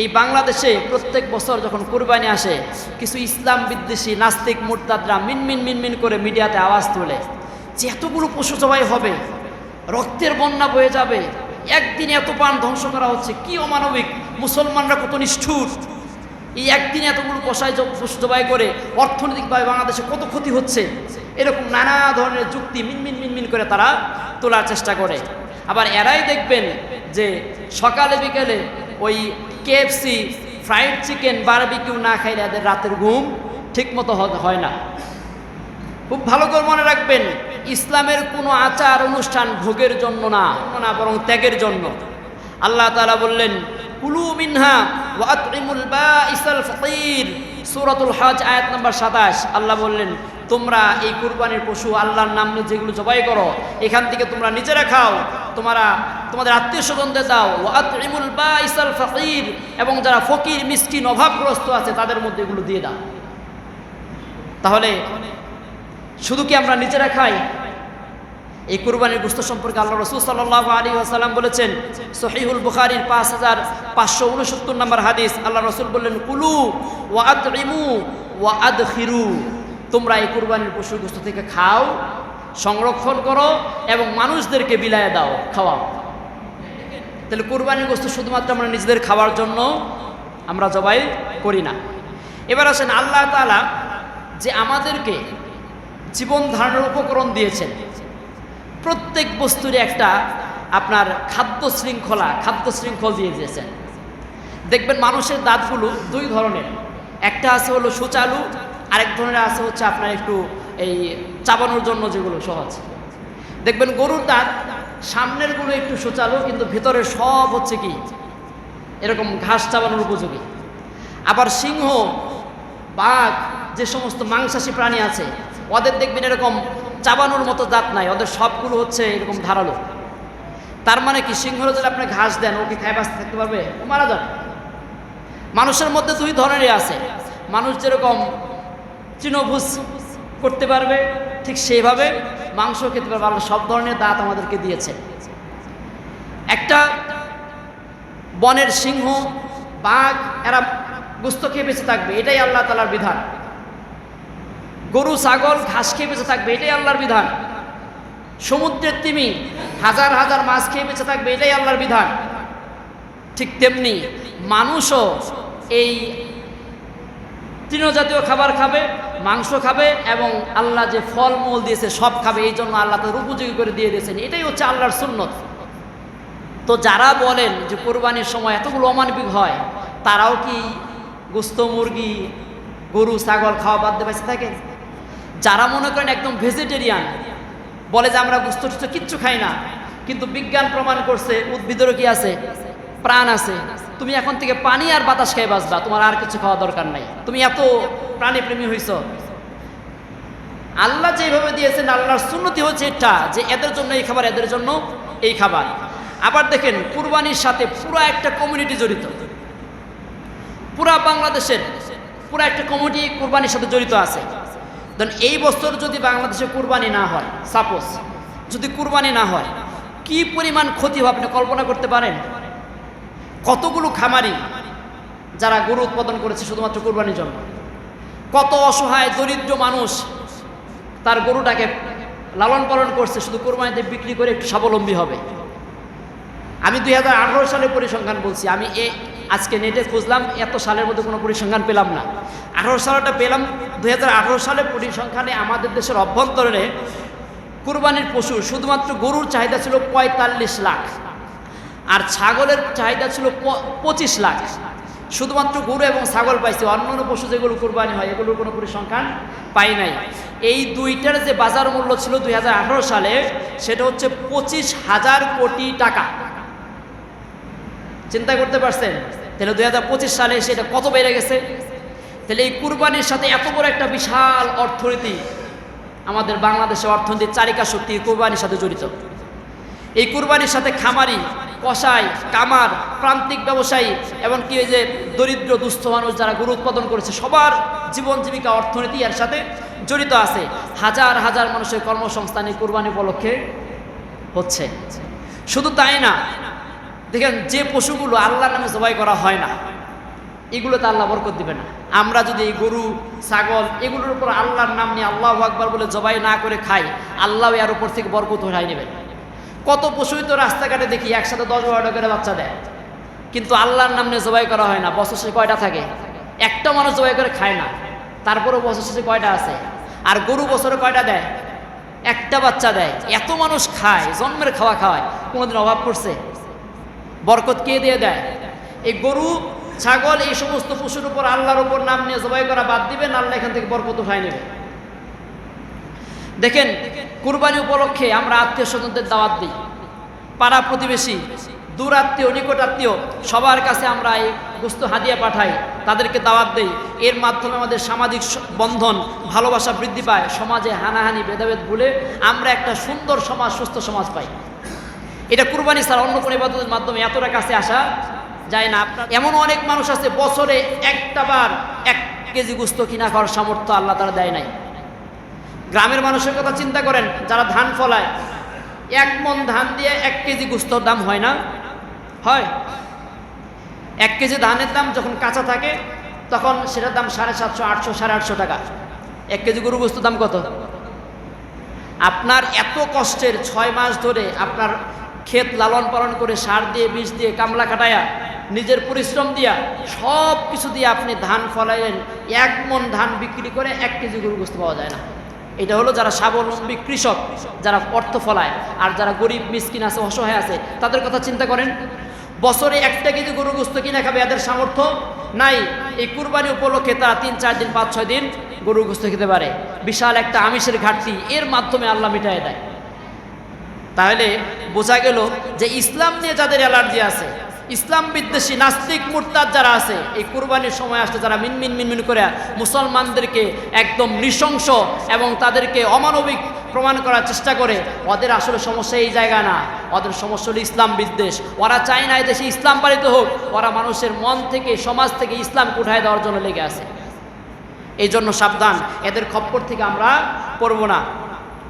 এই বাংলাদেশে প্রত্যেক বছর যখন কুরবানি আসে, কিছু ইসলাম বিদ্বেষী নাস্তিক মুরতাদরা মিনমিন মিনমিন করে মিডিয়াতে আওয়াজ তোলে যে এতগুলো পশু জবাই হবে, রক্তের বন্যা বয়ে যাবে, একদিনে এত প্রাণ ধ্বংস করা হচ্ছে, কি অমানবিক, মুসলমানরা কত নিষ্ঠুর। এই একদিনে এতগুলো কষায় পশু জবাই করে অর্থনৈতিকভাবে বাংলাদেশে কত ক্ষতি হচ্ছে, এরকম নানা ধরনের যুক্তি মিনমিন মিনমিন করে তারা তোলার চেষ্টা করে। আবার এরাই দেখবেন যে সকালে বিকেলে ওই কেএফসি ফ্রাইড চিকেন বারবিকিউ না খাইলে এদের রাতের ঘুম ঠিকমতো হয় না। খুব ভালো করে মনে রাখবেন, ইসলামের কোনো আচার অনুষ্ঠান ভোগের জন্য না না বরং ত্যাগের জন্য। আল্লাহ তাআলা বললেন, কুলু মিনহা ওয়া আতইমুল বাঈসাল ফকির। সূরাতুল হজ আয়াত নাম্বার 27 আল্লাহ বললেন, তোমরা এই কুরবানির পশু আল্লাহর নাম যেগুলো জবাই করো, এখান থেকে তোমরা নিজেরা খাও। তোমরা তোমাদের আত্মীয় স্বজনদের দাও। ওয়া আতইমুল বাঈসাল ফকির, এবং যারা ফকির, মিসকিন, অভাবগ্রস্ত আছে, তাদের মধ্যে এগুলো দিয়ে দাও। তাহলে শুধু কি আমরা নিজেরা খাই? এই কুরবানির গোস্ত সম্পর্কে আল্লাহ রসুল সাল্লাহ আলী আসাল্লাম বলেছেন, সহিহুল বুখারির পাঁচ হাজার পাঁচশো উনসত্তর নম্বর হাদিস, আল্লাহ রসুল বললেন, কুলু ওয়া আদ রিমু ওয়া আদ খিরু তোমরা এই কুরবানির পশুর গোস্ত থেকে খাও, সংরক্ষণ করো, এবং মানুষদেরকে বিলায় দাও, খাওয়াও। তাহলে কুরবানির গোস্ত শুধুমাত্র আমরা নিজেদের খাওয়ার জন্য আমরা জবাই করি না। এবার আসেন, আল্লাহ তাআলা যে আমাদেরকে জীবন ধারণের উপকরণ দিয়েছেন, প্রত্যেক বস্তুর একটা আপনার খাদ্য শৃঙ্খলা, খাদ্য শৃঙ্খল দিয়ে দিয়েছেন। দেখবেন মানুষের দাঁতগুলো দুই ধরনের, একটা আছে হলো সুচালু, আরেক ধরনের আছে হচ্ছে আপনার একটু এই চাবানোর জন্য যেগুলো সহজ। দেখবেন গরুর দাঁত সামনেরগুলো একটু সুচালু, কিন্তু ভিতরে সব হচ্ছে কি? এরকম ঘাস চাবানোর উপযোগী। আবার সিংহ, বাঘ, যে সমস্ত মাংসাশী প্রাণী আছে, ওদের দেখবেন এরকম চাবানোর মতো দাঁত নাই, ওদের সবগুলো হচ্ছে এরকম ধারালো। তার মানে কি সিংহরা যদি আপনি ঘাস দেন, ও কি খায় বাঁচতে থাকতে পারবে? ও মারা যাবে। মানুষের মধ্যে দুই ধরনেরই আছে। মানুষ যেরকম তৃণভুজ করতে পারবে, ঠিক সেইভাবে মাংস খেতে পারবে, আল্লাহ সব ধরনের দাঁত আমাদেরকে দিয়েছে। একটা বনের সিংহ, বাঘ, এরা গুস্ত খেয়ে বেঁচে থাকবে, এটাই আল্লাহ তালার বিধান। গরু, ছাগল, ঘাস খেয়ে বেঁচে থাকবে, এটাই আল্লাহর বিধান। সমুদ্রের তিমি, হাজার হাজার মাছ খেয়ে বেঁচে থাকবে, এটাই আল্লাহর বিধান। ঠিক তেমনি মানুষও এই তৃণজাতীয় খাবার খাবে, মাংস খাবে এবং আল্লাহ যে ফল মূল দিয়েছে সব খাবে, এই জন্য আল্লাহ তাদের উপযোগী করে দিয়ে দিয়েছেন। এটাই হচ্ছে আল্লাহর সুন্নত। তো যারা বলেন যে কোরবানির সময় এতগুলো অমানবিক হয়, তারাও কি গোস্ত, মুরগি, গরু, ছাগল খাওয়া বাদ দিয়ে বেঁচে থাকেন? যারা মনে করেন একদম ভেজিটেরিয়ান বলে যে আমরা গোস্ত টুস্ত কিচ্ছু খাই না, কিন্তু বিজ্ঞান প্রমাণ করছে, উদ্ভিদেরও কি আছে? প্রাণ আছে। তুমি এখন থেকে পানি আর বাতাস খেয়ে বাঁচবা। তোমার আর কিছু খাওয়া দরকার নাই। তুমি এত প্রাণীপ্রেমী হইছ। আল্লাহ যেভাবে দিয়েছেন, আল্লাহর সুন্নতি হচ্ছে এটা, যে এদের জন্য এই খাবার, এদের জন্য এই খাবার। আবার দেখেন, কুরবানির সাথে পুরো একটা কমিউনিটি জড়িত। পুরা বাংলাদেশের, পুরো একটা কমিউনিটি কুরবানির সাথে জড়িত আছে। দেন এই বছর যদি বাংলাদেশে কুরবানি না হয় সাপোজ যদি কুরবানি না হয়, কি পরিমাণ ক্ষতি হবে আপনি কল্পনা করতে পারেন? কতগুলো খামারি যারা গরু উৎপাদন করেছে শুধুমাত্র কোরবানির জন্য? কত অসহায়, দরিদ্র মানুষ তার গরুটাকে লালন পালন করছে, শুধু কোরবানিতে বিক্রি করে একটু স্বাবলম্বী হবে। আমি দুই হাজার আঠারো সালের পরিসংখ্যান বলছি। আমি এ আজকে নেটে খুঁজলাম, এত সালের মধ্যে কোনো পরিসংখ্যান পেলাম না। আঠারো সালটা পেলাম, দুই সালের পরিসংখ্যানে আমাদের দেশের অভ্যন্তরে কুরবানির পশু শুধুমাত্র গরুর চাহিদা ছিল পঁয়তাল্লিশ লাখ। আর ছাগলের চাহিদা ছিল পঁচিশ লাখ। শুধুমাত্র গরু এবং ছাগল পাইছে। অন্যান্য পশু যেগুলো কোরবানি হয়, এগুলোর কোনো পরিসংখ্যান পাই নাই। এই দুইটার যে বাজার মূল্য ছিল দুই হাজার আঠারো সালে, সেটা হচ্ছে পঁচিশ হাজার কোটি টাকা। চিন্তা করতে পারছেন? তাহলে দুই হাজার পঁচিশ সালে সেটা কত বেড়ে গেছে? তাহলে এই কুরবানির সাথে এত বড় একটা বিশাল অর্থনীতি আমাদের বাংলাদেশের অর্থনীতির চারিকা শক্তি কুরবানির সাথে জড়িত। এই কুরবানির সাথে খামারি কসাই, কামার, প্রান্তিক ব্যবসায়ী, এমনকি এই যে দরিদ্র, দুস্থ মানুষ যারা গরু উৎপাদন করেছে, সবার জীবন জীবিকা, অর্থনীতি এর সাথে জড়িত আছে। হাজার হাজার মানুষের কর্মসংস্থান এই কুরবানি উপলক্ষে হচ্ছে। শুধু তাই না, দেখেন যে পশুগুলো আল্লাহর নামে জবাই করা হয় না, এগুলোতে আল্লাহ বরকত দিবে না। আমরা যদি এই গরু, ছাগল, এগুলোর উপর আল্লাহর নাম নিয়ে আল্লাহ আকবার বলে জবাই না করে খাই, আল্লাহ এর উপর থেকে বরকত উঠাই নেবেন। কত পশুই তো রাস্তাঘাটে দেখি একসাথে দশ বারোটা করে বাচ্চা দেয়। কিন্তু আল্লাহর নাম জবাই করা হয় না, বছর শেষে কয়টা থাকে? একটা মানুষ জবাই করে খায় না। তারপরেও বছর শেষে কয়টা আছে? আর গরু বছরে কয়টা দেয়? একটা বাচ্চা দেয়। এত মানুষ খায়, জন্মের খাওয়া খাওয়ায় কোনোদিন অভাব পড়ছে? বরকত কে দিয়ে দেয়? এই গরু, ছাগল, এই সমস্ত পশুর উপর আল্লাহর উপর নাম নিয়ে জবাই করা বাদ দিবেন, আল্লাহ এখান থেকে বরকত উঠাই নেবে। দেখেন, কুরবানি উপলক্ষে আমরা আত্মীয় স্বজনদের দাওয়াত দিই। পাড়া প্রতিবেশী, দূর আত্মীয়, নিকট আত্মীয়, সবার কাছে আমরা এই বস্তু হাদিয়া পাঠাই, তাদেরকে দাওয়াত দেই। এর মাধ্যমে আমাদের সামাজিক বন্ধন, ভালোবাসা বৃদ্ধি পায়, সমাজে হানাহানি, ভেদাভেদ ভুলে আমরা একটা সুন্দর সমাজ, সুস্থ সমাজ পাই। এটা কুরবানি ছাড়া অন্য কোনো ইবাদতের মাধ্যমে এতটা কাছে আসা যায় না। আপনার এমন অনেক মানুষ আছে, বছরে একটা বার এক কেজি গুস্ত কিনা খাওয়ার সামর্থ্য আল্লাহ তারা দেয় নাই। গ্রামের মানুষের কথা চিন্তা করেন, যারা ধান ফলায়। এক মন ধান দিয়ে এক কেজি গুস্তর দাম হয় না? হয়। এক কেজি ধানের দাম যখন কাঁচা থাকে, তখন সেটার দাম সাড়ে সাতশো, আটশো, সাড়ে আটশো টাকা। এক কেজি গরু গোস্ত দাম কত? আপনার এত কষ্টের ছয় মাস ধরে আপনার ক্ষেত লালন পালন করে সার দিয়ে বীজ দিয়ে, কামলা কাটায়া, নিজের পরিশ্রম দিয়া সব কিছু দিয়ে আপনি ধান ফলাইলেন, এক মন ধান বিক্রি করে এক কেজি গরু গোস্ত পাওয়া যায় না। এটা হলো যারা স্বাবলম্বী কৃষক, যারা অর্থ ফলায়, আর যারা গরিব, মিসকিন আছে, অসহায় আছে, তাদের কথা চিন্তা করেন। বছরে একটা কেজি গরু গোস্ত কিনে খাবে এদের সামর্থ্য? নাই। এই কুরবানি উপলক্ষে তারা তিন, চার দিন, পাঁচ, ছয় দিন গরু গোস্ত খেতে পারে। বিশাল একটা আমিষের ঘাটতি, এর মাধ্যমে আল্লাহ মিটায় দেয়। তাহলে বোঝা গেল যে ইসলাম নিয়ে যাদের অ্যালার্জি আছে ইসলাম বিদ্বেষী নাস্তিক মুরতাদ যারা আছে, এই কুরবানির সময় আসলে যারা মিনমিন মিনমিন করে মুসলমানদেরকে একদম নৃশংস এবং তাদেরকে অমানবিক প্রমাণ করার চেষ্টা করে, ওদের আসলে সমস্যা এই জায়গা না। ওদের সমস্যা হলো ইসলাম বিদ্বেষ। ওরা চায় না দেশে ইসলাম পালিত হোক, ওরা মানুষের মন থেকে, সমাজ থেকে ইসলাম উঠায় দেওয়ার জন্য লেগে আছে। এই জন্য সাবধান, এদের খপ্পর থেকে আমরা পড়ব না।